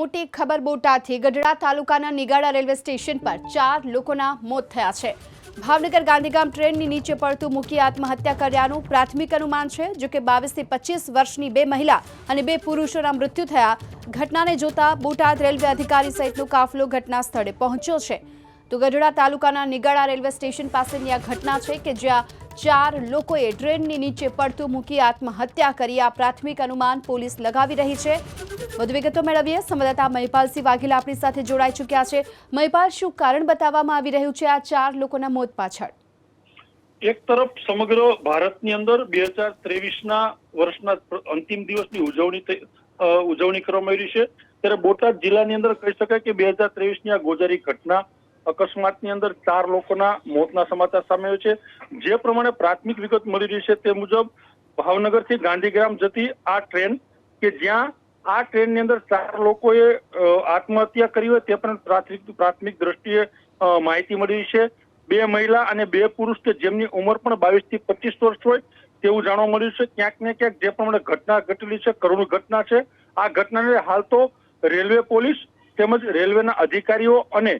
મોટી ખબર બોટાદથી ગઢડા તાલુકાના નિગાડા રેલવે સ્ટેશન પર ચાર લોકોના મોત થયા છે. ભાવનગર ગાંધીગામ ટ્રેનની નીચે પડતું મૂકી આત્મહત્યા કર્યાનું પ્રાથમિક અનુમાન છે, જો કે બાવીસથી પચીસ વર્ષની બે મહિલા અને બે પુરુષોના મૃત્યુ થયા. ઘટનાને જોતા બોટાદ રેલવે અધિકારી સહિતનો કાફલો ઘટના સ્થળે પહોંચ્યો છે. તો ગઢડા તાલુકાના નિગાડા રેલવે સ્ટેશન પાસેની આ ઘટના છે કે જ્યાં ચાર લોકોએ ટ્રેનની નીચે પડતું મૂકી આત્મહત્યા કરી. આ પ્રાથમિક અનુમાન પોલીસ લગાવી રહી છે. વધુ વિગતો મેળવીએ. સંવાદદાતા મહિપાલસિંહ વાઘેલા આપણી સાથે જોડાઈ ચૂક્યા છે. મહિપાલ, શું કારણ બતાવવામાં આવી રહ્યું છે આ ચાર લોકોના મોત પાછળ? એક તરફ સમગ્ર ભારતની અંદર બે હજાર ત્રેવીસના વર્ષના અંતિમ દિવસની ઉજવણી ઉજવણી કરવામાં આવી છે. ત્યારે બોટાદ જિલ્લાની અંદર કહી શકાય કે બે હજાર ત્રેવીસની આ ગોજારી ઘટના અકસ્માતની અંદર ચાર લોકોના મોતના સમાચાર સામે આવ્યો છે. જે પ્રમાણે પ્રાથમિક વિગત મળી રહી છે તે મુજબ ભાવનગરથી ગાંધીગ્રામ જતી આ ટ્રેન કે જ્યાં આ ટ્રેનની અંદર ચાર લોકોએ આત્મહત્યા કરી હોય તે પણ પ્રાથમિક પ્રાથમિક દ્રષ્ટિએ માહિતી મળી રહી છે. બે મહિલા અને બે પુરુષ કે જેમની ઉંમર પણ બાવીસથી પચીસ વર્ષ હોય તેવું જાણવા મળ્યું છે. ક્યાંક ને ક્યાંક જે પ્રમાણે ઘટના ઘટેલી છે, કરુણ ઘટના છે. આ ઘટનાને હાલ તો રેલવે પોલીસ તેમજ રેલવેના અધિકારીઓ અને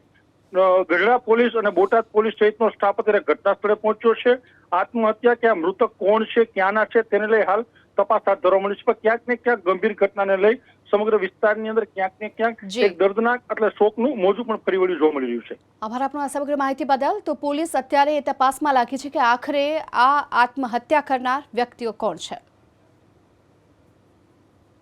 ગઢડા પોલીસ અને બોટાદ પોલીસ સહિતનો સ્ટાફ અત્યારે ઘટના સ્થળે પહોંચ્યો છે. આત્મહત્યા કે મૃતક કોણ છે ક્યાંના છે તેને લઈ હાલ તપાસ હાથ ધરવા મળી છે. પણ ક્યાંક ને ક્યાંક ગંભીર ઘટનાને લઈ સમગ્ર વિસ્તારની અંદર ક્યાંક ને ક્યાંક. એક દર્દનાક એટલે શોકનું મોજું પણ ફરી વળ્યું જોવા મળી રહ્યું છે. આભાર આપનો આ સમગ્ર માહિતી બદલ. તો પોલીસ અત્યારે એ તપાસમાં લાગી છે કે આખરે આ આત્મહત્યા કરનાર વ્યક્તિઓ કોણ છે?